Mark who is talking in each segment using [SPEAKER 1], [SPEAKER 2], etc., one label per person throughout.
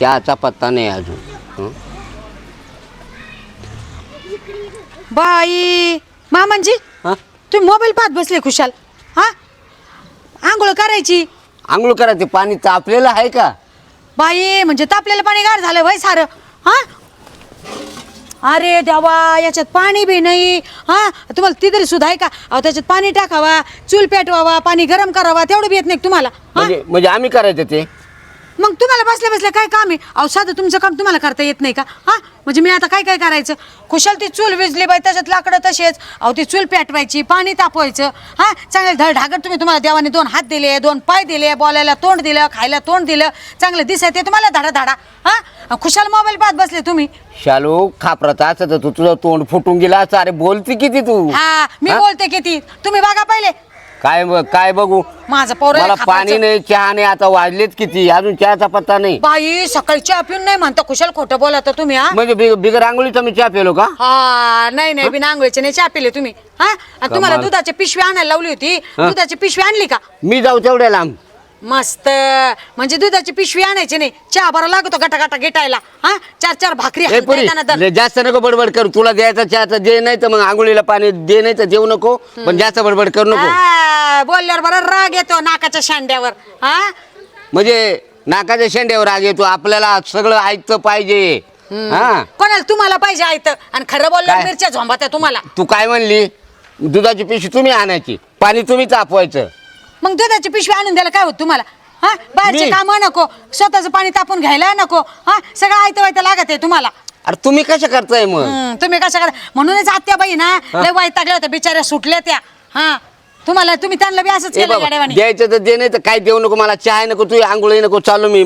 [SPEAKER 1] चहाचा पत्ता नाही अजून?
[SPEAKER 2] बाई मामांजी
[SPEAKER 1] हं?
[SPEAKER 2] तुम्ही मोबाईल पाहत बसले खुशाल. हा? आंघोळ करायची.
[SPEAKER 1] आंघोळ करायचे पाणी तापलेलं आहे का?
[SPEAKER 2] बाई म्हणजे तापलेलं पाणी गार झालं वय सारं. हा? अरे देवा याच्यात पाणी बी नाही. हा? तुम्हाला ती तरी सुद्धा आहे का? अहो त्याच्यात पाणी टाकावा चूल पेटवावा पाणी गरम करावा तेवढं बी येत नाही का तुम्हाला? हा?
[SPEAKER 1] म्हणजे म्हणजे आम्ही करायचं ते?
[SPEAKER 2] मग तुम्हाला बसल्या बसल्या काय काम आहे? अहो साधं तुमचं काम तुम्हाला करता येत नाही का? हा? म्हणजे मी आता काय काय करायचं? कुशल ती चूल विजली बाई त्याच्यात लाकडं तसेच. अहो ती चूल पेटवायची पाणी तापवायचं. हा? चांगले धड ढागर तुम्ही तुम्हाला देवाने दोन हात दिले दोन पाय दिले बोलायला तोंड दिलं खायला तोंड दिलं. चांगलं दिसायचं ते तुम्हाला धाडा धाडा हा खुशाल मोबाईल पाहत बसले तुम्ही.
[SPEAKER 1] शालू खापराचा असं तर तू तुझं तोंड फुटून गेला असं. अरे बोलती किती तू?
[SPEAKER 2] हा मी? बोलते किती? तुम्ही बघा पहिले.
[SPEAKER 1] काय ब- काय बघू?
[SPEAKER 2] माझं पोर
[SPEAKER 1] मला पाणी नाही चहा नाही आता वाजलेत किती? अजून चहाचा पत्ता नाही.
[SPEAKER 2] बाई सकाळी चहा पिऊन नाही म्हणता कुशल खोटं बोलत तुम्ही हा?
[SPEAKER 1] म्हणजे बिग- बिगर आंघोळीचा मी चहा पेलो का?
[SPEAKER 2] हा नाही नाही बिना आंघोळीचे नाही चहा पिले तुम्ही हा? आणि तुम्हाला
[SPEAKER 1] कमाल.
[SPEAKER 2] दुधाची पिशवी आणायला लावली होती. दुधाची पिशवी आणली का?
[SPEAKER 1] मी जाऊ तेवढ्या लांब.
[SPEAKER 2] मस्त. म्हणजे दुधाची पिशवी आणायची नाही. चहा बरा लागतो गटा गटा गिटायला. हा? चार चार भाकरी
[SPEAKER 1] ए पुरी. लय जास्त नको बडबड करू. तुला द्यायचा चहाचा दे नाही तर मग आंघोळीला पाणी दे नाही तर देऊ नको. पण जास्त बडबड करू नको.
[SPEAKER 2] हा, बोलल्यावर बरा राग येतो नाकाच्या शांड्यावर. हा?
[SPEAKER 1] म्हणजे नाकाच्या शेंड्यावर राग येतो. आपल्याला सगळं ऐकतं पाहिजे. हा?
[SPEAKER 2] कोणाला तुम्हाला पाहिजे ऐकतं? आणि खरं बोलल्यावर
[SPEAKER 1] काय?
[SPEAKER 2] मिरच्या झोंबात्या तुम्हाला.
[SPEAKER 1] तू काय म्हणली? दुधाची पिशवी तुम्ही आणायची. पाणी तुम्ही तापवायचं
[SPEAKER 2] मग दुधाची पिशवी आणून द्यायला काय होत तुम्हाला? हा? बाहेरचे
[SPEAKER 1] मी?
[SPEAKER 2] काम नको स्वतःच पाणी तापून घ्यायला नको हा? सगळं आयतं वायतं लागत आहे तुम्हाला.
[SPEAKER 1] अरे तुम्ही कशा करताय मग?
[SPEAKER 2] तुम्ही कशा करा म्हणूनच आत्या बाई ना लय वाईटागल्या होत्या बिचाऱ्या सुटल्या त्या. हा? तुम्हाला तुम्ही त्यांना बी असंच
[SPEAKER 1] ए
[SPEAKER 2] केलं
[SPEAKER 1] बाबा
[SPEAKER 2] गाड्यावानी
[SPEAKER 1] द्यायचं तर दे नाही तर काय देऊ नको मला? चहा नको तू आंघोळी नको चालू मी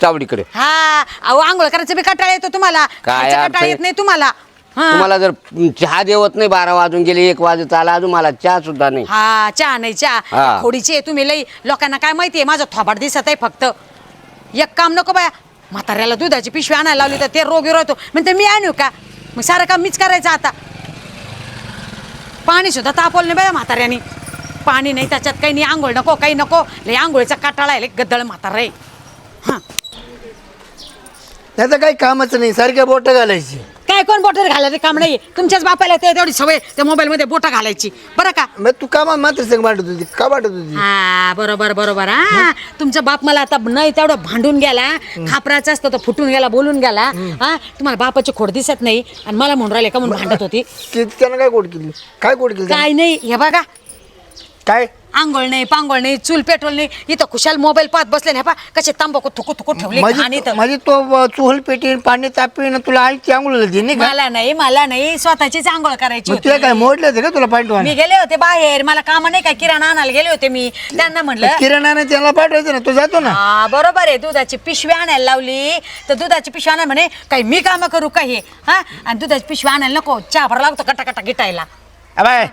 [SPEAKER 1] चावडीकडे.
[SPEAKER 2] हा अहो आंघोळ करायचं बी कंटाळा येतो तुम्हाला.
[SPEAKER 1] काय
[SPEAKER 2] खायचं
[SPEAKER 1] अर्थ
[SPEAKER 2] कंटाळा
[SPEAKER 1] आहे?
[SPEAKER 2] येत नाही तुम्हाला.
[SPEAKER 1] तुम्हाला जर चहा देवत नाही बारा वाजून गेले एक वाजत आला अजून मला चहा सुद्धा नाही.
[SPEAKER 2] हा चहा नाही चहा.
[SPEAKER 1] हा.
[SPEAKER 2] आहे तुम्ही लई. लोकांना काय माहितीये माझं थोबाड दिसत आहे फक्त. एक काम नको बाया म्हाताऱ्याला दुधाची पिशवी आणायला लावली तर ते रोग राहतो. म्हणते मी आणू का? मग सारं काम मीच करायचं आता. पाणी सुद्धा तापवलं नाही बाया म्हाताऱ्याने. पाणी नाही त्याच्यात काही नाही. आंघोळ नको काही नको. लय आंघोळीचा काटाळा आहे लय गद्दळ म्हातारा आहे. हा.
[SPEAKER 3] त्याचं काही कामच नाही. सारख्या बोट घालायची.
[SPEAKER 2] कोण बोटर घालायचं? काम नाही तुमच्याच बापाला ते तेवढी सवय त्या मोबाईल मध्ये बोट घालायची. बरं का?
[SPEAKER 3] मग तू कामा मात्र संग वाटत होती का वाटत होती?
[SPEAKER 2] हा बरोबर बरोबर. हा तुमचा बाप मला आता नाही तेवढं भांडून गेला. खापराचा असतं तो फुटून गेला बोलून गेला. हा तुम्हाला बापाची खोड दिसत नाही. आणि मला म्हणून राहिले का म्हणून भांडत होती?
[SPEAKER 3] की त्यानं काय कोड केली? काय कोड केली?
[SPEAKER 2] काय नाही. हे बघा
[SPEAKER 3] काय?
[SPEAKER 2] आंघोळ नाही पांघोळ नाही चूल पेट्रोल नाही. इथं खुशाल मोबाईल पाहत बसले नाही पा कसे तांबाखू थुकू थुकू ठेवले. घाण
[SPEAKER 3] माझी
[SPEAKER 2] इथं.
[SPEAKER 3] माझी तो चुहल पेटी पाणी तापी तुला आईची आंघोळ दे नाही का?
[SPEAKER 2] मला नाही मला नाही. स्वतःचीच आंघोळ करायची
[SPEAKER 3] मग तुला
[SPEAKER 2] होती.
[SPEAKER 3] काय मोडलं होतं का तुला पाठवून
[SPEAKER 2] मी गेले होते बाहेर. मला काम नाही काय किराणा आणायला गेले होते मी. त्यांना म्हणलं
[SPEAKER 3] किराणाने त्याला पाठवायचं ना तो जातो ना.
[SPEAKER 2] हा बरोबर आहे. दुधाची पिशवी आणायला लावली. तर दुधाची पिशवी आणायला म्हणे काही मी काम करू काही हा? आणि दुधाची पिशवी आणायला नको. चहा भरा लागतो कटा कटा गिटायला.
[SPEAKER 3] बाय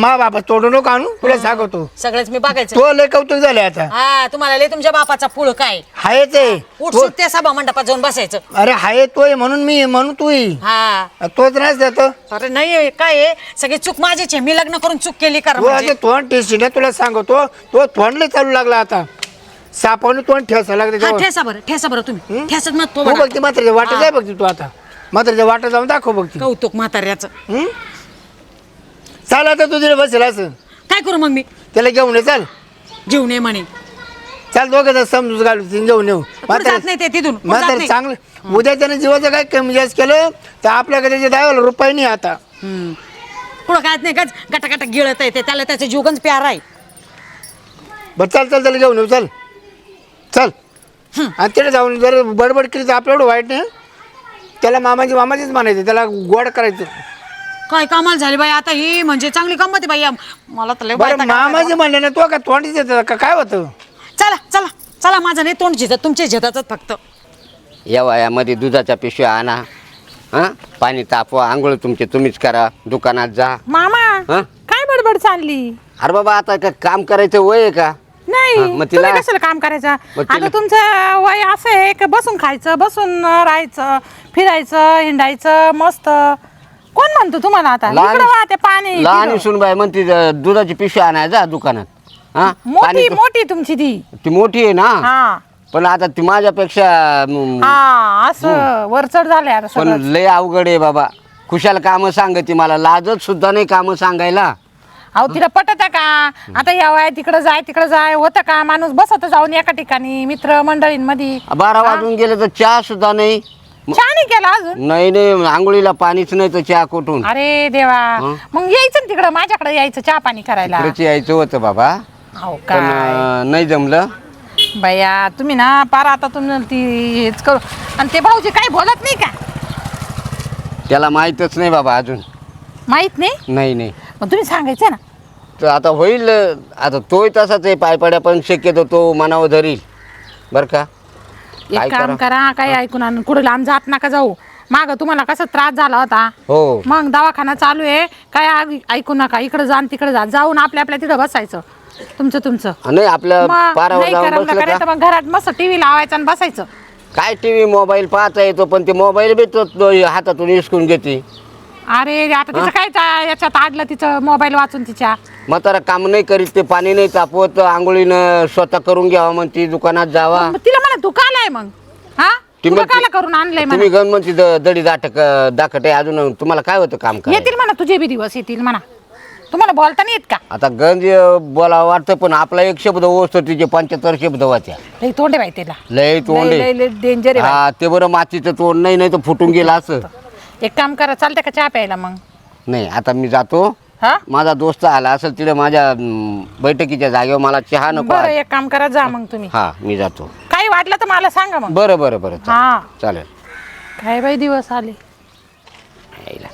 [SPEAKER 3] मा बाबा तोडू नको आणू तुला सांगतो.
[SPEAKER 2] सगळंच मी बघायचं.
[SPEAKER 3] तो लय कौतुक झाले आता.
[SPEAKER 2] हा तुम्हाला लय तुमच्या बापाचा पुळ काय?
[SPEAKER 3] हायच आहे तो-
[SPEAKER 2] उठसूट त्या सभा मंडपात जाऊन बसायचं.
[SPEAKER 3] अरे हाय तोय म्हणून मी म्हणून तू.
[SPEAKER 2] हा.
[SPEAKER 3] तोच नाही जातो
[SPEAKER 2] अरे नाही काय आहे, सगळी चूक माझीच आहे. मी लग्न करून चूक केली कर
[SPEAKER 3] तू आता तोंड टेस्टी ना तुला सांगतो. तो तोंडले चालू लागला आता. सापाने तोंड ठेसा
[SPEAKER 2] हा
[SPEAKER 3] तेव्हा.
[SPEAKER 2] ठेसा बरं ठेसा बरं तुम्ही. ठेसत मग तो
[SPEAKER 3] तू
[SPEAKER 2] बघा.
[SPEAKER 3] बघते म्हाताऱ्याच्या वाटत आहे बघते तू आता. म्हाताऱ्याच्या वाटत जाऊन दाखव बघते
[SPEAKER 2] कौतुक म्हाताऱ्याचं.
[SPEAKER 3] हं? चाल आता तू तिला बसेल असं.
[SPEAKER 2] काय करू मग मी?
[SPEAKER 3] त्याला घेऊन ये चाल.
[SPEAKER 2] घेऊन ये म्हणे.
[SPEAKER 3] चाल दोघं समजून घालू तिने घेऊन येऊ.
[SPEAKER 2] जात नाही ते तिथून? कुठं जात
[SPEAKER 3] म्हातारे
[SPEAKER 2] नाही.
[SPEAKER 3] चांगलं उद्या त्याने जीवाचं काय कमी जास्त केलं तर आपल्याकडे त्याचे दहा रुपये नाही आता.
[SPEAKER 2] हम्म. कुठं काय नाही का गटा गटा गिळत आहे ते. त्याला त्याचं जीवगंज प्यार आहे.
[SPEAKER 3] बरं चाल चाल त्याला घेऊन येऊ चल. चल. आणि तिथे जाऊन जर बडबड केली तर आपल्याकडं वाईट नाही? त्याला मामाची मामाचीच म्हणायचं त्याला गोड करायचं.
[SPEAKER 2] काय कामाल झाली बाई? आता ही म्हणजे चांगली गंमत आहे बाई. मला तर लय
[SPEAKER 3] बरं
[SPEAKER 2] वैताग आला.
[SPEAKER 3] मामाची म्हणले ना तो का तोंडीच येतं का? काय होतं?
[SPEAKER 2] चला चला चला माझं नाही तोंड झिजत तुमचे झिजतच फक्त.
[SPEAKER 1] या वयामध्ये दुधाच्या पिशव्या आणा हा? पाणी तापवा आंघोळ तुमचे तुम्हीच करा दुकानात जा.
[SPEAKER 4] मामा
[SPEAKER 1] हा?
[SPEAKER 4] काय बडबड चालली?
[SPEAKER 1] अरे बाबा आता का काम करायचं वय आहे का?
[SPEAKER 4] नाही
[SPEAKER 1] हा, मग तिला-
[SPEAKER 4] तुम्ही कशाला काम करायचं?
[SPEAKER 1] मग
[SPEAKER 4] आता तुमचं वय असं आहे की बसून खायचं बसून राहायचं फिरायचं हिंडायचं मस्त? कोण म्हणतो तुम्हाला आता? इकडं पाणी
[SPEAKER 1] लहान
[SPEAKER 4] तिकडं.
[SPEAKER 1] सुनबाई म्हणते दुधाची पिशवी आणाय जा दुकानात. हा?
[SPEAKER 4] मोठी
[SPEAKER 1] पाणी
[SPEAKER 4] मोठी तुमची ती.
[SPEAKER 1] ती मोठी आहे ना?
[SPEAKER 4] हा.
[SPEAKER 1] पण आता ती माझ्यापेक्षा म,
[SPEAKER 4] हा असं वरचढ झालंय आता
[SPEAKER 1] पण
[SPEAKER 4] सगळं.
[SPEAKER 1] लय अवघड आहे बाबा. खुशाल कामं सांगते मला. लाजत सुद्धा नाही कामं सांगायला.
[SPEAKER 4] अहो तिला पटत का? आता या वया तिकडं जाय तिकडं जाय. होतं का? माणूस बसत जाऊन एका ठिकाणी मित्र मंडळींमध्ये.
[SPEAKER 1] बारा वाजून गेले तर चहा सुद्धा नाही.
[SPEAKER 4] छान नाही केला अजून?
[SPEAKER 1] नाही नाही आंघोळीला पाणीच नाही तर चहा कुठून?
[SPEAKER 4] अरे देवा. मग यायचं ना तिकडं माझ्याकडे यायचं चहा पाणी करायला.
[SPEAKER 1] यायचं होतं बाबा.
[SPEAKER 4] हो
[SPEAKER 1] पण
[SPEAKER 4] काय?
[SPEAKER 1] अं, नाही जमलं.
[SPEAKER 4] बया तुम्ही ना पार आता तुम्ही ती हेच करू. आणि ते भाऊजी काही बोलत नाही का?
[SPEAKER 1] त्याला माहीतच नाही बाबा अजून.
[SPEAKER 4] माहीत नाही?
[SPEAKER 1] नाही नाही.
[SPEAKER 4] मग तुम्ही सांगायचं ना.
[SPEAKER 1] तर आता होईल आता तोही तसाच आहे पायपड्या पण शक्यतो तो मनावर धरील. बरं का? काय
[SPEAKER 4] एक काम
[SPEAKER 1] करा?
[SPEAKER 4] करा काही ऐकून आणि. कुठे लांब जात नका जाऊ. माग तुम्हाला कसा त्रास झाला होता?
[SPEAKER 1] हो.
[SPEAKER 4] मग दवाखाना चालू आहे. काय ऐकू नका. इकडे जा तिकडे जा. जाऊन आपल्या आपल्या तिथं बसायचं. तुमचं तुमचं.
[SPEAKER 1] नाही आपल्या
[SPEAKER 4] मग
[SPEAKER 1] पारावर
[SPEAKER 4] नाही
[SPEAKER 1] जाऊन
[SPEAKER 4] करमलं
[SPEAKER 1] बसलं
[SPEAKER 4] का नाही
[SPEAKER 1] का?
[SPEAKER 4] तर मग घरात मस्त टीव्ही लावायचा आणि बसायचं.
[SPEAKER 1] काय टी व्ही मोबाईल पाहता येतो पण ते मोबाईल बी तो तो हातातून हिसकून घेते.
[SPEAKER 4] अरे आता तिचं काय चा- याच्यात आडलं तिचं मोबाईल वाचून तिच्या?
[SPEAKER 1] म्हातारा काम नाही करीत ते पाणी नाही तापवत आंघोळीनं स्वतः करून घ्यावा म्हणते दुकानात जावा.
[SPEAKER 4] मग तिला म्हणा दुकान आहे मग. हा?
[SPEAKER 1] ती
[SPEAKER 4] तुला
[SPEAKER 1] म्हणते-
[SPEAKER 4] काला करून आणलंय म्हणा.
[SPEAKER 1] तुम्ही गण म्हणते द- दडी दाटक दाखट आहे अजून तुम्हाला काय होतं काम करायला?
[SPEAKER 4] येतील म्हणा तुझे बी दिवस येतील म्हणा. तुम्हाला बोलता नाही येत का?
[SPEAKER 1] आता गंज बोला वाटतं पण आपला एक शब्द ओसतो तिचे पंच्याहत्तर शब्द वाच्या
[SPEAKER 4] लई तोंड बाई तिला
[SPEAKER 1] लय तोंड
[SPEAKER 4] लय
[SPEAKER 1] आहे.
[SPEAKER 4] लय डेंजर आहे.
[SPEAKER 1] हा ते बरं मातीचं तोंड नाही नाही तर फुटून गेलं असं.
[SPEAKER 4] एक काम करा चालतंय का चहा प्यायला मग?
[SPEAKER 1] नाही आता मी जातो.
[SPEAKER 4] हा?
[SPEAKER 1] माझा दोस्त आला असेल तिथे माझ्या अं, बैठकीच्या जागेवर मला चहा नको
[SPEAKER 4] बरं
[SPEAKER 1] आहे.
[SPEAKER 4] एक काम करा जा मग तुम्ही.
[SPEAKER 1] हा मी जातो.
[SPEAKER 4] काही वाटलं तर मला सांगा मग.
[SPEAKER 1] बरं बरं बरं चालेल.
[SPEAKER 4] हा.
[SPEAKER 1] चालेल.
[SPEAKER 4] काय बाई दिवस आले?
[SPEAKER 1] यायला.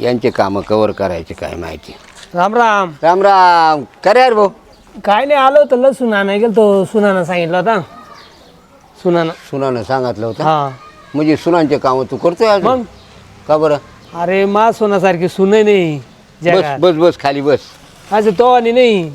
[SPEAKER 1] यांचे कामं कवर करायचे काय माहिती.
[SPEAKER 5] राम राम.
[SPEAKER 1] राम राम. करे यार भाऊ.
[SPEAKER 5] काय नाही आलो होतं लसूण आणाय गेलो तो सुनानं सांगितलं होता. सुनानं.
[SPEAKER 1] सुनानं सांगितलं होतं?
[SPEAKER 5] हा.
[SPEAKER 1] म्हणजे सुनांचे कामं तू करतोय अजून?
[SPEAKER 5] मग?
[SPEAKER 1] का बरं?
[SPEAKER 5] अरे मा सोनासारखी सुनही नाही
[SPEAKER 1] बस
[SPEAKER 5] जगात.
[SPEAKER 1] बस बस खाली बस.
[SPEAKER 5] असं तो आणि नाही.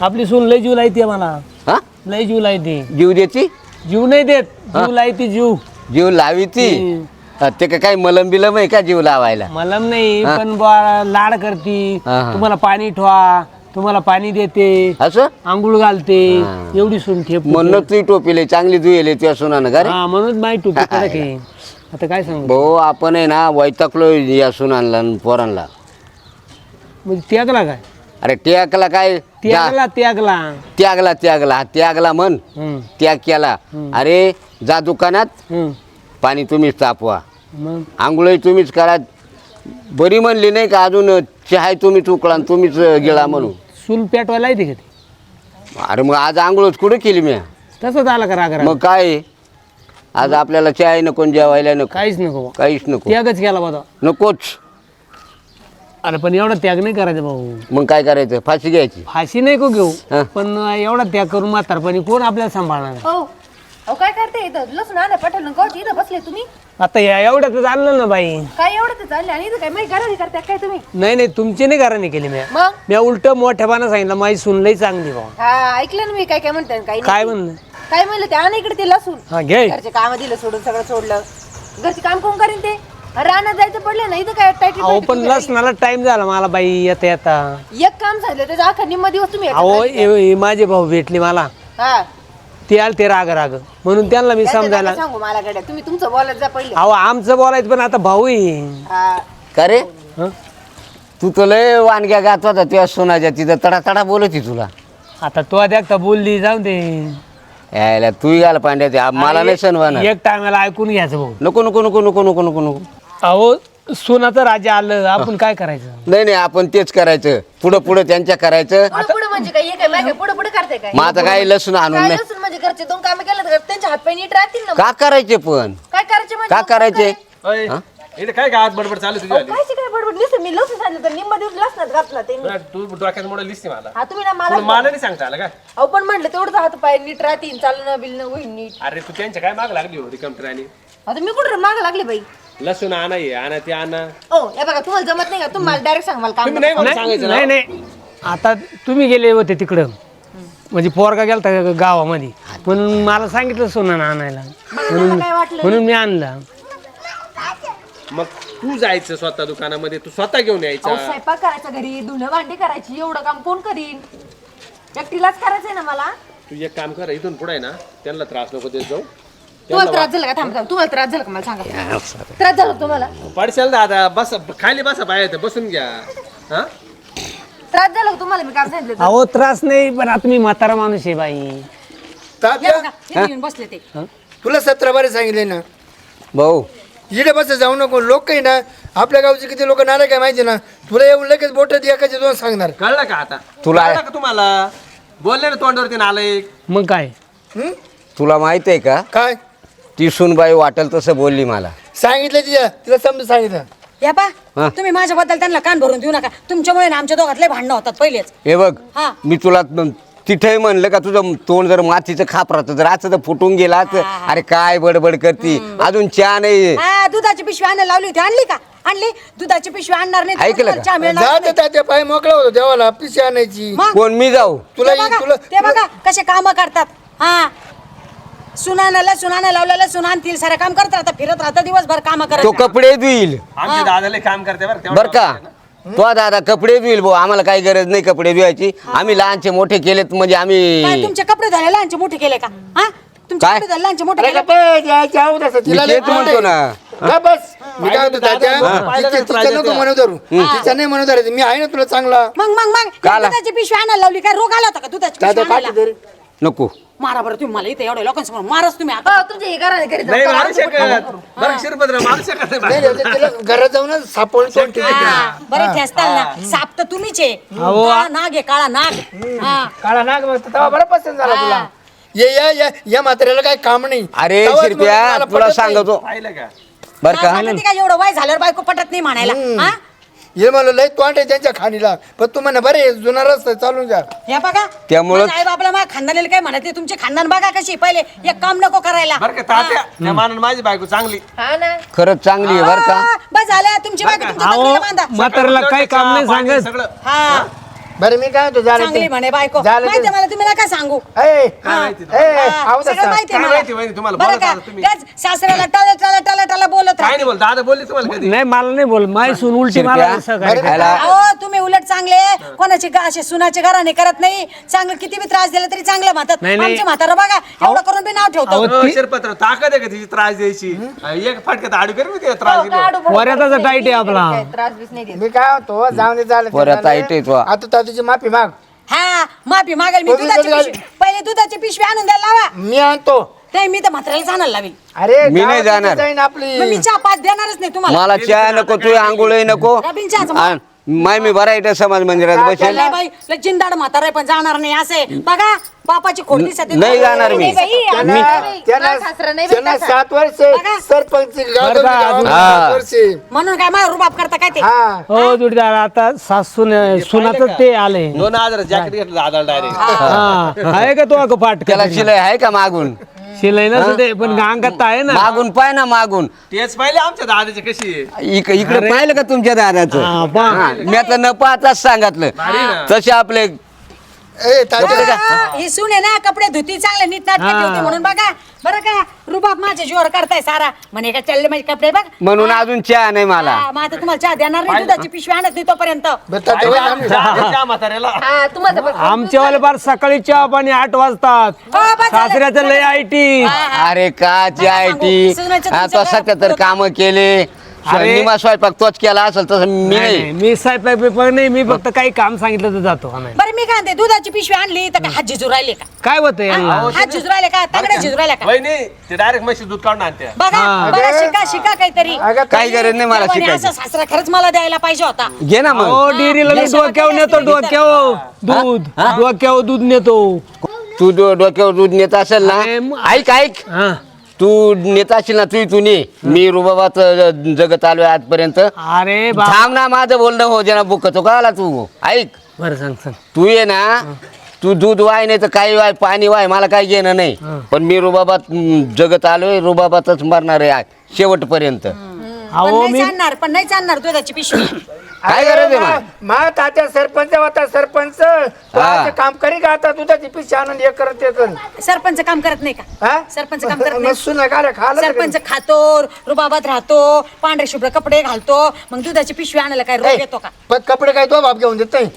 [SPEAKER 5] आपली सून लय जीव लायती मला.
[SPEAKER 1] हा?
[SPEAKER 5] लय जीव लायती.
[SPEAKER 1] जीव देती?
[SPEAKER 5] जीव नाही देत जीव लायती जीव.
[SPEAKER 1] जीव लावी ती
[SPEAKER 5] हम्म.
[SPEAKER 1] हा, ते का काय मलम बिलम आहे का जीव लावायला?
[SPEAKER 5] मलम नाही
[SPEAKER 1] हा?
[SPEAKER 5] पण बुवा लाड करती.
[SPEAKER 1] हा, हा.
[SPEAKER 5] तुम्हाला पाणी ठेवा तुम्हाला पाणी देते.
[SPEAKER 1] असं?
[SPEAKER 5] आंघोळ घालते.
[SPEAKER 1] हा.
[SPEAKER 5] एवढी सून ठेप
[SPEAKER 1] म्हणून तू टोपीले चांगली धुयेले तुझ्या सुनानं का रे?
[SPEAKER 5] हा म्हणून माही टोपी कडक आहे. आता काय सांगू?
[SPEAKER 1] भाऊ आपण आहे ना वैतकलो या सुनांना आणि पोरांना
[SPEAKER 5] म्हणजे त्यागला काय?
[SPEAKER 1] अरे त्यागला काय?
[SPEAKER 5] त्यागला त्यागला.
[SPEAKER 1] त्यागला त्यागला. हा त्यागला म्हण.
[SPEAKER 5] हम्म.
[SPEAKER 1] त्याग केला. अरे जा दुकानात.
[SPEAKER 5] हम्म.
[SPEAKER 1] पाणी तुम्हीच तापवा.
[SPEAKER 5] मग?
[SPEAKER 1] आंघोळही तुम्हीच करा. बरी म्हणली नाही का अजून चहा तुम्हीच उकळा आणि तुम्हीच गिळा म्हणून.
[SPEAKER 5] चूल पेटवायला येते का ते?
[SPEAKER 1] अरे मग आज आंघोळच कुठे केली मी?
[SPEAKER 5] तसंच आला का राग राग?
[SPEAKER 1] मग काय? आहे? आज आपल्याला चहा नको जेवायला नको.
[SPEAKER 5] काहीच नको.
[SPEAKER 1] काहीच नको.
[SPEAKER 5] त्यागच केला बघा
[SPEAKER 1] नकोच.
[SPEAKER 5] अरे पण एवढा त्याग नाही करायचा भाऊ.
[SPEAKER 1] मग काय करायचं? फाशी घ्यायची.
[SPEAKER 5] फाशी नाही को घेऊ. पण एवढा त्याग करून म्हातारपणी कोण आपल्याला सांभाळणार? आहे?
[SPEAKER 6] हो. अहो काय करते इथं? लसूण आणा पटल गवत इथं बसले तुम्ही?
[SPEAKER 5] आता आणलं ना बाई.
[SPEAKER 6] काय एवढं तर चालले आणि इथं काय माहिती घराने करते काय तुम्ही?
[SPEAKER 5] नाही नाही तुमची नाही घराने केली मी
[SPEAKER 6] मग?
[SPEAKER 5] मी उलट मोठ्यापणा सांगितलं माझी सून लई चांगली भाऊ.
[SPEAKER 6] हा ऐकलं ना मी काय काय म्हणते काही
[SPEAKER 5] काय
[SPEAKER 6] नाही.
[SPEAKER 5] म्हणलं?
[SPEAKER 6] काय म्हणलं ते? आणा इकडे ते लसूण.
[SPEAKER 5] हा घे.
[SPEAKER 6] घरचे काम दिलं सोडून सगळं सोडलं. घरचे काम कोण करीन ते? रानात जायचं पडलं ना इथं काय टाईट
[SPEAKER 5] अहो पण लसणाला टाइम झाला मला बाई येता येता.
[SPEAKER 6] एक काम झालं त्याचा अख्खा निम्मा दिवस तुम्ही
[SPEAKER 5] अहो. हे- हे माझे भाऊ भेटले मला.
[SPEAKER 6] हा.
[SPEAKER 5] ते आले ते राग राग. म्हणून त्यांना मी
[SPEAKER 6] त्यांचं
[SPEAKER 5] समजायला
[SPEAKER 6] नका सांगू मला गड्या तुम्ही तुमचं बोलत जा पहिले.
[SPEAKER 5] अहो आमचं बोलायचं पण आता भाऊ आहे.
[SPEAKER 6] हा.
[SPEAKER 1] का रे?
[SPEAKER 5] हं?
[SPEAKER 1] तू तर लय वानग्या गात होता तुझ्या सोनाच्या तिथं तडा तडा बोलत होती तुला.
[SPEAKER 5] आता तो देखता बोलली जाऊ दे.
[SPEAKER 1] यायला तू घाल पांड्या ते. आ- मला नाही सणवाना
[SPEAKER 5] एक टायमाला ऐकून घ्यायचं भाऊ.
[SPEAKER 1] नको नको नको नको नको नको नको.
[SPEAKER 5] अहो सोनाचं राज्य आलं आपण काय करायचं?
[SPEAKER 1] नाही नाही आपण तेच करायचं. पुढं पुढं त्यांच्या करायचं.
[SPEAKER 6] पुढे पुढे म्हणजे काय? हे काय मागे पुढे पुढे करते काय?
[SPEAKER 1] मग आता काय लसूण आणून
[SPEAKER 6] काय
[SPEAKER 1] नाही.
[SPEAKER 6] लसूण म्हणजे घरचे दोन कामं केलं तर त्यांचे हात पाय नीट राहतील ना मग.
[SPEAKER 1] का करायचे पण?
[SPEAKER 6] काय करायचे म्हणजे
[SPEAKER 1] का
[SPEAKER 6] मग?
[SPEAKER 1] करायचे? हा?
[SPEAKER 7] इथे काय गावात बडबड चालू तुझी
[SPEAKER 6] अहो, काय शिकाय बडबड. नुसतं मी लसूण सांगितलं तर निम्मा दिवस लसणात घातला ते मी.
[SPEAKER 7] तू डोक्यात मोडं लिस्ती मला.
[SPEAKER 6] हा तुम्ही ना
[SPEAKER 7] तुला
[SPEAKER 6] मला
[SPEAKER 7] मला नाही सांगता आलं काय
[SPEAKER 6] अहो पण म्हटलं तेवढंच हात पाय नीट राहतील चालणं बिलणं होईल नीट.
[SPEAKER 7] अरे तू त्यांच्या काय माग लागली होती कंपनी
[SPEAKER 6] आता मी कुठं माग लागले बाई?
[SPEAKER 7] लसूण आणा ये आणा ते आणा.
[SPEAKER 6] ओ हे बघा तुम्हाला जमत नाही का? तुम्ही मला डायरेक्ट सांग मला काम
[SPEAKER 7] तुम्ही नाही मला
[SPEAKER 5] नाही
[SPEAKER 7] सांगायचं
[SPEAKER 5] नाही नाही. आता तुम्ही गेले होते तिकडं. म्हणजे पोरगा गेलता गावामध्ये. म्हणून मला सांगितलं सोनानं आणायला.
[SPEAKER 6] मला काय वाटलं?
[SPEAKER 5] म्हणून मी आणला.
[SPEAKER 7] मग तू जायचं स्वतः दुकानामध्ये? तू स्वतः घेऊन
[SPEAKER 6] अहो
[SPEAKER 7] यायचा
[SPEAKER 6] स्वयंपाक करायचा घरी धुणं भांडी करायची एवढं काम कोण करीन? एकटीलाच करायचंय ना मला?
[SPEAKER 7] तू एक काम कर इथून पुढे ना त्यांना त्रास नको देत जाऊ.
[SPEAKER 6] तुम्हाला त्रास झाला का? थांब थांब. तुम्हाला त्रास झाला का? मला सांगा. त्रास झाला का तुम्हाला?
[SPEAKER 7] पडशाल दादा बस खाली बसा बाहेर बसून घ्या. हा?
[SPEAKER 6] त्रास झाला का तुम्हाला? मी काय सांगितलं?
[SPEAKER 5] अहो त्रास नाही पण आता मी म्हातारा माणूस आहे बाई.
[SPEAKER 3] तात्या?
[SPEAKER 2] येऊन बसले ते.
[SPEAKER 3] तुला सतरा बारे सांगितले ना.
[SPEAKER 1] भाऊ
[SPEAKER 3] इकडे बस जाऊ नको लोक काही ना आपल्या गावचे किती लोक नाराय काय माहिती ना तुला येऊन लगेच बोट एकाचे दोन सांगणार.
[SPEAKER 7] कळलं का आता?
[SPEAKER 1] तुला-
[SPEAKER 7] कळलं का तुम्हाला? बोलले ना तोंडावरती नालायक
[SPEAKER 5] मग काय?
[SPEAKER 3] हं?
[SPEAKER 1] तुला माहीत आहे का?
[SPEAKER 3] काय?
[SPEAKER 1] ती सुनबाई वाटेल तसं बोलली मला.
[SPEAKER 3] सांगितलं तिच्या तिला समजून सांगितलं.
[SPEAKER 2] या पा
[SPEAKER 1] हा.
[SPEAKER 2] तुम्ही माझ्याबद्दल त्यांना कान भरून देऊ नका. तुमच्यामुळे ना आमच्या दोघातले भांडणं होतात पहिलेच.
[SPEAKER 1] हे बघ
[SPEAKER 2] हा.
[SPEAKER 1] मी तुला न- तिथेही म्हणलं का तुझं तोंड जर मातीचं खाप राहतं जर असं तर फुटून गेला. अरे काय बडबड करती? अजून चहा नाही.
[SPEAKER 2] हा दुधाची पिशवी आणायला लावली होती. आणली का? आणली. दुधाची पिशवी आणणार नाही
[SPEAKER 1] ऐकलं
[SPEAKER 2] तुम्हाला
[SPEAKER 1] का?
[SPEAKER 2] चहा मिळणार
[SPEAKER 3] जात
[SPEAKER 2] नाही.
[SPEAKER 3] तात्या पाय मोकळा होतो. देवाला पिशी आणायची.
[SPEAKER 2] मग?
[SPEAKER 1] कोण? मी जाऊ.
[SPEAKER 3] तुला
[SPEAKER 2] ते बघा,
[SPEAKER 3] तुला
[SPEAKER 2] ते बघा कसे काम करतात. हा. सुनानाला सुनाना लावलेला सुनानतील सारं काम करत राहतात फिरत राहतात. दिवसभर काम करत
[SPEAKER 1] तो कपडे धुईल.
[SPEAKER 7] आमचे दादाले काम करते बरं तेवढं
[SPEAKER 1] बर का? तो दादा कपडे धुईल भाऊ आम्हाला काही गरज नाही कपडे धुवायची आम्ही लहानचे मोठे केलेत म्हणजे
[SPEAKER 2] काय
[SPEAKER 1] आम्ही
[SPEAKER 2] तुमचे कपडे धुवायला लहानचे मोठे केले का? हा? तुमचे
[SPEAKER 1] काय?
[SPEAKER 2] कपडे धुवायला लहानचे मोठे केले?
[SPEAKER 3] का
[SPEAKER 1] मी तेच म्हणतो ना.
[SPEAKER 3] बस. मी काय म्हणतो तिच्या-
[SPEAKER 7] त्रास
[SPEAKER 3] तिच्या नको
[SPEAKER 7] देते?
[SPEAKER 3] म्हणू धरू तिच्या नाही म्हणू धरायचं मी आहे ना तुला चांगला.
[SPEAKER 2] मग मग मग.
[SPEAKER 1] काला?
[SPEAKER 2] दुधाची पिशवी आणायला लावली काय रोग आला होता का दुधाची पिशवी आणायला?
[SPEAKER 1] नको.
[SPEAKER 2] मारा बरं तुम्ही मला इथे एवढ्या लोकांसमोर मारच तुम्ही आता.
[SPEAKER 6] हो, तुमच्या हे घराने घरी जाऊ.
[SPEAKER 7] नाही मारू शकत. बरं शिरपत्र मारू शकत नाही
[SPEAKER 3] नाही नाही, तिला घरात जाऊन.
[SPEAKER 2] हा, बरं ठेसताल ना. साप तर तुम्हीच आहे. काळा नाग आहे काळा नाग. हा.
[SPEAKER 3] काळा नाग मग तेव्हा बरं पसंत झाला तुला. ये या या या म्हाताऱ्याला काय काम नाही.
[SPEAKER 1] अरे
[SPEAKER 3] तेव्हाच
[SPEAKER 1] शिरप्या
[SPEAKER 3] मला
[SPEAKER 1] तुला
[SPEAKER 3] पटत नाही.
[SPEAKER 1] सांगतो.
[SPEAKER 7] पाहिलं का?
[SPEAKER 1] बर का?
[SPEAKER 2] काय एवढं वय झाल्यावर बायको पटत नाही म्हणायला. हा?
[SPEAKER 3] ये मला लय तोंड आहे त्यांच्या खाणीला. पण तू म्हणा बरे जुना रस्ता चालून जा.
[SPEAKER 2] हे बघा
[SPEAKER 1] त्यामुळं-
[SPEAKER 2] आई बाबला माझ्या खानदानीला काय म्हणत नाही तुमचे खानदान बघा कशी पहिले एक काम नको करायला.
[SPEAKER 7] बरं का तात्या त्या मानानं माझी बायको चांगली.
[SPEAKER 6] हा ना.
[SPEAKER 1] खरंच चांगली आहे बर का?
[SPEAKER 2] हा, बस झालं. तुमची बायको तुमच्या
[SPEAKER 5] अहो
[SPEAKER 2] तकलीला बांधा.
[SPEAKER 5] म्हाताऱ्याला काही काम नाही सांगत.
[SPEAKER 7] सगळं.
[SPEAKER 2] हा.
[SPEAKER 3] बरं मी काय म्हणतो झालं
[SPEAKER 2] चांगली. म्हणे बायको
[SPEAKER 3] झालं
[SPEAKER 2] माहिती
[SPEAKER 3] ते.
[SPEAKER 2] मला सांगू
[SPEAKER 3] ए,
[SPEAKER 7] काय
[SPEAKER 2] हा.
[SPEAKER 7] माहिती
[SPEAKER 3] ए, आवाज
[SPEAKER 2] सगळं
[SPEAKER 3] असा.
[SPEAKER 2] माहिती
[SPEAKER 7] काय. माहिती वहिनी तुम्हाला?
[SPEAKER 2] बरं
[SPEAKER 7] बोला
[SPEAKER 2] का
[SPEAKER 7] आता तुम्ही.
[SPEAKER 2] त्याच सासऱ्याला टाळा टाळा टाळा टाळा बोलत
[SPEAKER 7] काय
[SPEAKER 2] राहा
[SPEAKER 7] नाही बोल दादा बोलले तुम्हाला कधी
[SPEAKER 5] नाही मला नाही बोल माय सून उलटी मला
[SPEAKER 1] शिरप्या,
[SPEAKER 5] सहकार्य
[SPEAKER 1] ह्याला
[SPEAKER 2] अहो तुम्ही उलट चांगले कोणाचे गा- असे सुनाचे घराने करत नाही चांगलं किती बी त्रास दिला तरी चांगलं म्हणतात
[SPEAKER 5] नाही, नाही.
[SPEAKER 2] आमचे म्हातारा बघा एवढं करून बी नाव ठेवतो
[SPEAKER 5] अहो, ती-
[SPEAKER 7] शिरपत्र ताकद आहे का तिची त्रास द्यायची एक फटक्यात आडू कर मी तिला त्रास
[SPEAKER 6] हो,
[SPEAKER 7] दिला
[SPEAKER 6] काढू बघू.
[SPEAKER 5] वऱ्याचा टाईट आहे आपला
[SPEAKER 6] त्रास बीस नाही देत
[SPEAKER 3] मी काय म्हणतो जाऊन दे झालं ते झालं.
[SPEAKER 1] तो.
[SPEAKER 3] आता तात्याची माफी माग.
[SPEAKER 2] हा माफी मागेल मी
[SPEAKER 3] कोणी
[SPEAKER 2] दुधाची पिशवी पहिले दुधाची पिशवी आणून द्यायला लावा.
[SPEAKER 3] मी आणतो.
[SPEAKER 2] नाही मी तर म्हाताऱ्याला आणायला लावी
[SPEAKER 3] अरे
[SPEAKER 1] मी नाही जाणार.
[SPEAKER 3] जाईन आपली.
[SPEAKER 2] मी चहा पाच देणारच नाही तुम्हाला.
[SPEAKER 1] मला चहा नको तू आंघोळही नको.
[SPEAKER 2] रबीन चहाचं
[SPEAKER 1] आणि. माय मी बरा इथं समाज मंदिरात बसेल.
[SPEAKER 2] लय बाई? लय जिंदाड म्हातारा आहे, पण जाणार नाही असे. बघा बापाची खोड दिसते
[SPEAKER 1] नाही जाणार मी.
[SPEAKER 6] तसा.
[SPEAKER 3] सात वर्ष. सरपंच
[SPEAKER 5] बरं का,
[SPEAKER 1] हा.
[SPEAKER 2] म्हणून काय माझा रुबाब करता काय ते?
[SPEAKER 3] हा.
[SPEAKER 5] हो जोडीदार आता सासून सुनाच ते आले.
[SPEAKER 7] दोन हजार जॅकेट घेतलं दादा डायरेक्ट
[SPEAKER 5] हा. आहे का तो अगं पाठ
[SPEAKER 1] त्याला शिलाई आहे का मागून?
[SPEAKER 5] शिलाई नसू दे पण अंगात आहे ना.
[SPEAKER 1] मागून पाय ना मागून.
[SPEAKER 7] तेच पाहिले आमच्या दादाची कशी आहे.
[SPEAKER 1] इक- इकडे पाहिलं का तुमच्या दादाचं?
[SPEAKER 5] हा, पहा.
[SPEAKER 1] हा, मी आता न पाहताच सांगितलं. तसे आपले
[SPEAKER 3] ए तात्या
[SPEAKER 2] हा, ही सून आहे ना कपडे धुती चांगले नीट नाटके
[SPEAKER 5] हा.
[SPEAKER 2] ठेवते म्हणून बघा. बरं का रुबाब माझ्या जीवर करताय सारा. म्हणे का चालले माझे कपडे बघ.
[SPEAKER 1] म्हणून अजून चहा नाही मला.
[SPEAKER 2] हा, मग आता तुम्हाला चहा देणार नाही दुधाची पिशवी आणत नाही तोपर्यंत.
[SPEAKER 3] बरं,
[SPEAKER 7] म्हाताऱ्याला.
[SPEAKER 6] हा तुम्हाला पण-
[SPEAKER 5] आमच्यावाले बार सकाळी चहा पाणी आठ वाजतात.
[SPEAKER 2] हो, बस झालं.
[SPEAKER 5] सासऱ्याचं लय आय टी.
[SPEAKER 1] अरे का ची
[SPEAKER 2] नका
[SPEAKER 1] आय
[SPEAKER 2] सांगू.
[SPEAKER 1] टी
[SPEAKER 2] सुनाचं
[SPEAKER 1] आता सध्या तर
[SPEAKER 2] घरात
[SPEAKER 1] काम केले.
[SPEAKER 5] अरे.
[SPEAKER 1] निमा स्वयंपाक तोच केला असेल तसं मी नाही
[SPEAKER 5] मी स्वयंपाक बिपाक नाही मी फक्त काही काम सांगितलं तर जातो. आणायला.
[SPEAKER 2] बरं मी काय म्हणते दुधाची पिशवी आणली तर काय हात झिजू राहिले का?
[SPEAKER 5] काय होतं यांना?
[SPEAKER 2] हात झिजू राहिले का? तांगड्या झिजू राहिले का?
[SPEAKER 7] वहिनी ते डायरेक्ट म्हशी दूध काढून आणते
[SPEAKER 2] बघा
[SPEAKER 5] हा.
[SPEAKER 2] शिका शिका काहीतरी.
[SPEAKER 3] अगं,
[SPEAKER 1] काही गरज नाही मला
[SPEAKER 2] देवाने
[SPEAKER 1] शिकायची.
[SPEAKER 2] असं सासरा खरंच मला द्यायला पाहिजे होता.
[SPEAKER 1] घे ना मग.
[SPEAKER 5] हो डेअरीला मी डोक्यावर नेतो डोक्यावर दूध. डोक्यावर दूध नेतो.
[SPEAKER 1] तू डो- डोक्यावर दूध नेत असेल ना?
[SPEAKER 5] अरे
[SPEAKER 1] ऐक ऐक.
[SPEAKER 5] हा.
[SPEAKER 1] तू नेत असेल ना तू तू ने मी रुबाबात जगत आलोय आजपर्यंत.
[SPEAKER 5] अरे बा
[SPEAKER 1] थांब ना माझं बोलणं हो जना बुकतो का आला तू? ऐक.
[SPEAKER 5] बरं सांग सांग.
[SPEAKER 1] तू ये ना. तू दूध वाय नाही तर काही वाय पाणी वाय मला काही घेणं नाही. पण मी रुबाबात हम्म, जगत आलोय रुबाबातच मरणार आहे शेवटपर्यंत.
[SPEAKER 2] पण
[SPEAKER 5] अहो
[SPEAKER 2] नाही
[SPEAKER 5] मी
[SPEAKER 2] चालणार पण नाही चालणार दुधाची पिशवी.
[SPEAKER 1] काय गरज आहे
[SPEAKER 3] मा- तात्या सरपंच होता सरपंच. तो
[SPEAKER 1] हा.
[SPEAKER 3] काम करी का आता? दुधाची पिशी आणून हे करत ते कर.
[SPEAKER 2] सरपंच काम करत नाही का?
[SPEAKER 3] हा?
[SPEAKER 2] सरपंच काम करत नाही.
[SPEAKER 3] मग सुना का रे, खायला
[SPEAKER 2] सरपंच खातो रुबाबात राहतो पांढरे शुभ्र कपडे घालतो मग दुधाची पिशवी आणायला काय रोग येतो का?
[SPEAKER 3] पण कपडे काय तो बाप घेऊन देत नाही?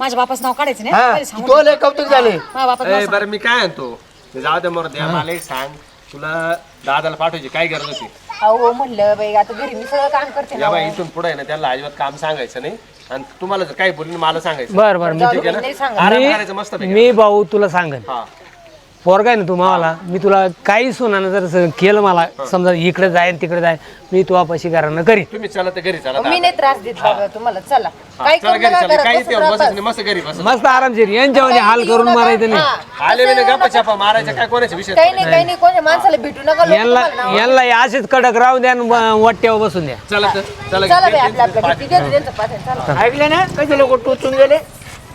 [SPEAKER 2] माझ्या बापाचं नाव काढायचं नाही? पहिले सांगून
[SPEAKER 3] तो. लय कौतुक झाले.
[SPEAKER 2] माझ्या बापाचं नाव
[SPEAKER 7] ए,
[SPEAKER 2] सांग.
[SPEAKER 7] बरं मी काय आणतो ते जाऊ दे मरू द्या मला एक सांग. तुला दादाला पाठवायची काय गरज होती?
[SPEAKER 6] अहो म्हणलं बाई आता घरी मी सगळं काम करते ना
[SPEAKER 7] या बाई इथून पुढे ना त्याला अजिबात काम सांगायचं नाही. आणि तुम्हाला जर काही बोलून मला सांगायचं.
[SPEAKER 5] बरं बरं मी
[SPEAKER 6] जाऊ
[SPEAKER 7] ठीक
[SPEAKER 6] दे,
[SPEAKER 7] आहे
[SPEAKER 6] नाही
[SPEAKER 7] ना
[SPEAKER 6] सांगत.
[SPEAKER 7] आराम करायचं मस्त
[SPEAKER 5] मी मी भाऊ तुला सांगन.
[SPEAKER 7] हा.
[SPEAKER 5] पोरगा आहे ना तू मावाला मी तुला काही सुनानं जर स- केलं मला समजा इकडे जाय तिकडे जाय मी तुझ्यापाशी घरानं करीन
[SPEAKER 7] तुम्ही चला तर घरी चला.
[SPEAKER 6] मी नाही त्रास देत बाबा तुम्हाला चला.
[SPEAKER 7] हा,
[SPEAKER 6] काय
[SPEAKER 7] चला
[SPEAKER 6] करू
[SPEAKER 7] घरी
[SPEAKER 6] नका
[SPEAKER 7] चला.
[SPEAKER 6] घरात.
[SPEAKER 7] काही
[SPEAKER 6] बसून
[SPEAKER 7] ते
[SPEAKER 6] राहा
[SPEAKER 7] बसायचं
[SPEAKER 6] बस.
[SPEAKER 7] नाही मस्त घरी बस.
[SPEAKER 5] मस्त आरामशीर यांच्यामध्ये हाल करून मारायचं नाही.
[SPEAKER 6] हा.
[SPEAKER 7] आले मी गप्पा छापा मारायचा काय कोणाच्या विषय
[SPEAKER 6] काही नाही. काही नाही कोणत्या माणसाला भेटू नका लोकं
[SPEAKER 5] यांना
[SPEAKER 6] तुम्हाला नाव-
[SPEAKER 5] यांना हे असेच कडक राहू द्या आणि व- वट्ट्यावर बसून द्या.
[SPEAKER 7] चला तर चला
[SPEAKER 6] चला
[SPEAKER 7] घरी.
[SPEAKER 6] बाई आपल्या आपल्या घरी घेतो त्यांचं पाठवून चला.
[SPEAKER 3] ऐकले ना? कसे लोक टोचून गेले?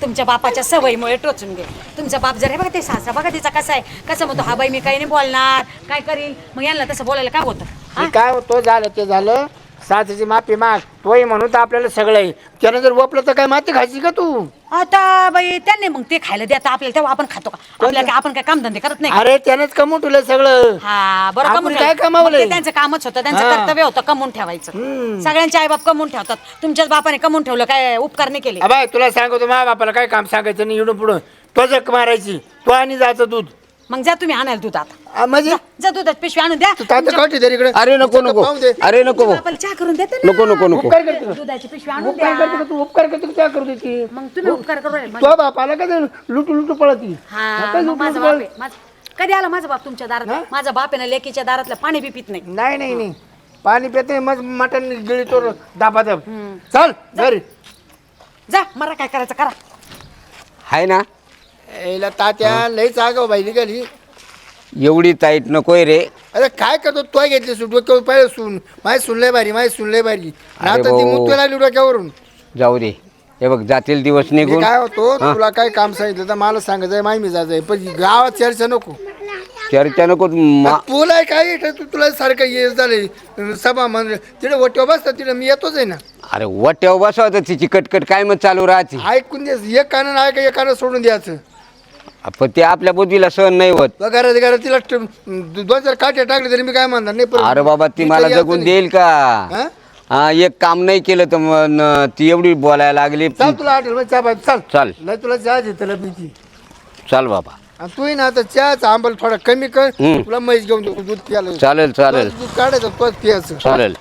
[SPEAKER 2] तुमच्या बापाच्या सवयीमुळे टोचून घे तुमचा बाप जर हे बघा ते सासरा बघा तिचा कसा आहे कसं म्हणतो हा बाई मी काही नाही बोलणार काय करील मग यांना तसं बोलायला काय होतं?
[SPEAKER 3] काय होतो झालं ते झालं. साथीची माफी माग तोही म्हणून तर आपल्याला सगळं आहे त्यानं जर वपलं तर काय माती खायची का तू?
[SPEAKER 2] आता बाई त्यांनी मग ते खायला द्या आपल्याला तेव्हा आपण खातो का? आपल्याला काय आपण काय कामधंदे करत नाही
[SPEAKER 3] अरे त्यानंच कमवून ठेवलं सगळं.
[SPEAKER 2] हा बरं
[SPEAKER 3] आपण
[SPEAKER 2] कमवून
[SPEAKER 3] काय
[SPEAKER 2] ठेवा.
[SPEAKER 3] कमावलंय?
[SPEAKER 2] मग ते त्यांचं कामच होतं त्यांचं
[SPEAKER 3] हा.
[SPEAKER 2] कर्तव्य होतं कमवून ठेवायचं. सगळ्यांचे आईबाप कमवून ठेवतात. तुमच्याच बापाने कमवून ठेवलं काय उपकार नाही केले.
[SPEAKER 3] अबाय तुला सांगतो माझ्या बापाला काय काम सांगायचं नाही इडून पुढं. तो जक मारायची तो आणि जायचं दूध.
[SPEAKER 2] मग जा तुम्ही आणायला दूध आता.
[SPEAKER 3] आ, म्हणजे
[SPEAKER 2] जा दूधात पिशवी आणून द्या.
[SPEAKER 3] तू तात्या काठी दे इकडे.
[SPEAKER 1] अरे नको नको. अरे नको
[SPEAKER 2] चहा करून देते ना.
[SPEAKER 1] नको नको नको.
[SPEAKER 3] उपकार करते का?
[SPEAKER 2] दुधाची पिशवी आणून
[SPEAKER 3] उपकार
[SPEAKER 2] द्या.
[SPEAKER 3] करते का तू? उपकार करते का त्या करू देते?
[SPEAKER 2] मग तुम्ही उपकार करू राहिले
[SPEAKER 3] तो बापाला का ते लुटू लुटू पळती?
[SPEAKER 2] हा मग माझा बाप आहे. माझा- कधी आला माझा बाप तुमच्या दारात? माझा बाप आहे ना लेकीच्या दारातलं पाणी बी पित नाही.
[SPEAKER 3] नाही नाही नाही. पाणी पिते मग मटण गिळी तो दाबा दाब चल घरी.
[SPEAKER 2] जा मला काय करायचं करा.
[SPEAKER 1] आहे ना.
[SPEAKER 3] याला तात्या लईच आगाव बाई निघाली.
[SPEAKER 1] एवढी ताईट नकोय रे.
[SPEAKER 3] अरे काय करतो? तो घेतली सूट डोक्यावर पहिले सुन. माय सुनले भारी माय सुनले भारी. आता ती
[SPEAKER 1] भाऊ.
[SPEAKER 3] मुतू लागली डोक्यावरून.
[SPEAKER 1] जाऊ दे. हे बघ जातील दिवस निघून.
[SPEAKER 3] काय होतो? तुला काय काम सांगितलं तर मला सांगायचंय माय मी जायचंय. पण गावात चर्चा नको.
[SPEAKER 1] चर्चा नको मा-
[SPEAKER 3] तुला काय तू तुला सारखं ये झाले सभा म्हणजे तिथे वट्यावर बसतात तिथे मी येतोच आहे ना.
[SPEAKER 1] अरे वट्यावर बसवा तर तिची कटकट काय मग चालू राहते.
[SPEAKER 3] ऐकून दे. एक कानं ऐका एक कानं सोडून द्यायचं.
[SPEAKER 1] पण ते आपल्या बुद्धीला सहन नाही होत.
[SPEAKER 3] घरात घरात तिला ट- दोन चार काटे टाकले तरी मी काय म्हणणार? नाही परत.
[SPEAKER 1] अरे बाबा ती मला जगून. देईल का?
[SPEAKER 3] हा?
[SPEAKER 1] हा एक काम नाही केलं तर मग न- ती एवढी बोलायला लागली.
[SPEAKER 3] चल तुला हॉटेल चहा पाहिजे चल.
[SPEAKER 1] चल.
[SPEAKER 3] नाही तुला चहा दे त्याला भीती
[SPEAKER 1] चल बाबा.
[SPEAKER 3] आणि तू ना आता चहाचा आंबल थोडा कमी कर.
[SPEAKER 1] हम्म.
[SPEAKER 3] तुला म्हैस घेऊन देऊ दूध प्यायला.
[SPEAKER 1] चालेल चालेल.
[SPEAKER 3] दूध काढायचं तोच प्यायचं.
[SPEAKER 1] चालेल.